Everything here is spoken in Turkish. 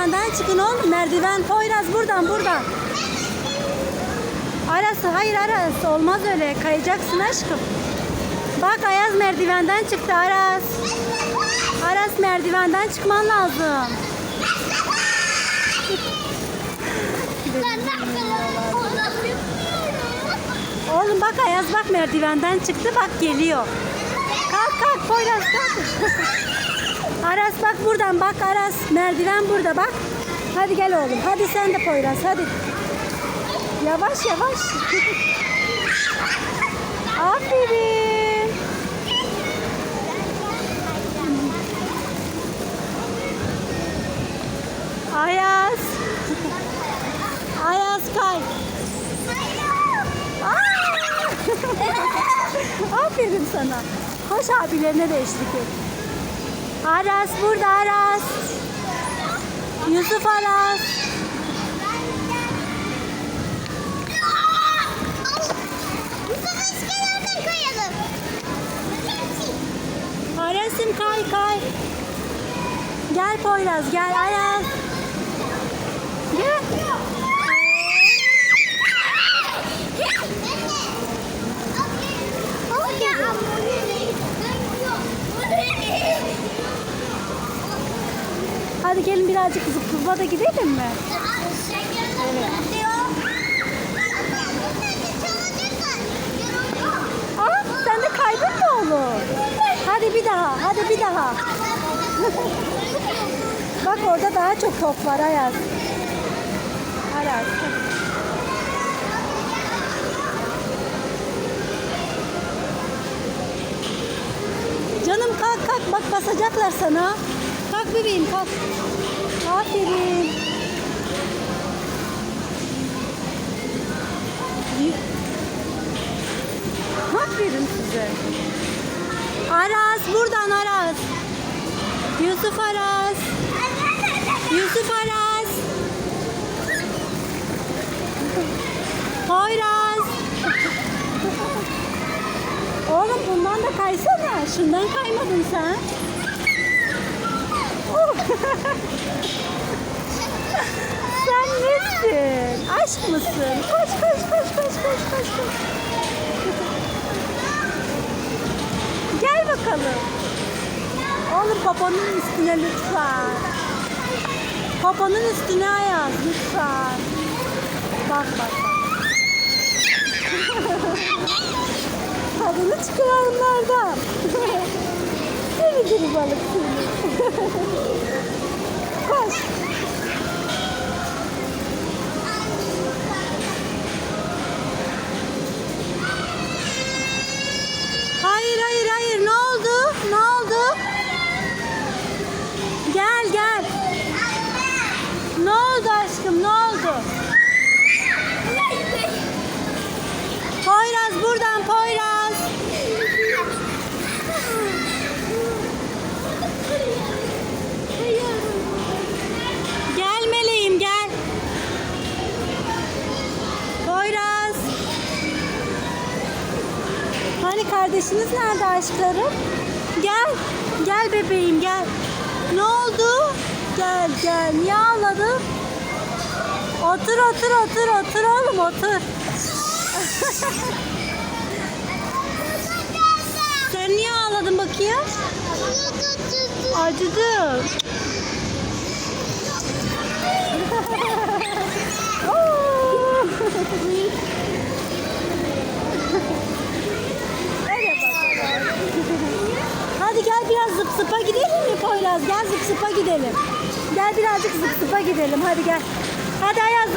merdivenden çıkın oğlum. Merdiven Poyraz buradan buradan. Aras hayır Aras olmaz öyle kayacaksın aşkım. Bak Ayaz merdivenden çıktı Aras. Aras merdivenden çıkman lazım. Oğlum bak Ayaz bak merdivenden çıktı bak geliyor. Kalk kalk Poyraz kalk. Aras bak buradan bak Aras merdiven burada bak. Hadi gel oğlum hadi sen de Poyraz hadi. Yavaş yavaş. Aferin. Ayaz. Ayaz kay. Aferin sana. Koş abilerine de eşlik et. Aras burada Aras. Yusuf Aras. Aras'ım kay kay. Gel Poyraz gel Ayaz. Gel. Hadi gelin birazcık zıplığa da gidelim mi? Aa, sen de kaydın mı oğlum? Hadi bir daha, hadi bir daha. Bak orada daha çok top var Ayaz. Ayaz. Canım kalk kalk bak basacaklar sana. Kalk bebeğim kalk. Aferin. Aferin size. Aras buradan Aras. Yusuf Aras. Yusuf Aras. Poyraz. Oğlum bundan da kaysana. Şundan kaymadın sen. Sen nesin? Aşk mısın? Koş koş koş koş koş koş. koş. Gel bakalım. Oğlum poponun üstüne lütfen. Poponun üstüne ayaz lütfen. Bak bak bak. Tadını çıkar onlardan. Geri balık seni. Koş. Hayır hayır hayır ne oldu? Ne oldu? Gel gel. Ne oldu aşkım ne oldu? Hani kardeşiniz nerede aşklarım? Gel. Gel bebeğim gel. Ne oldu? Gel gel. Niye ağladın? Otur otur otur otur oğlum otur. Sen niye ağladın bakayım? Acıdı. Oo. Öyle bakalım. Hadi gel biraz zıp zıpa gidelim mi Poyraz? Gel zıp zıpa gidelim. Gel birazcık zıp zıpa gidelim. Hadi gel. Hadi Ayaz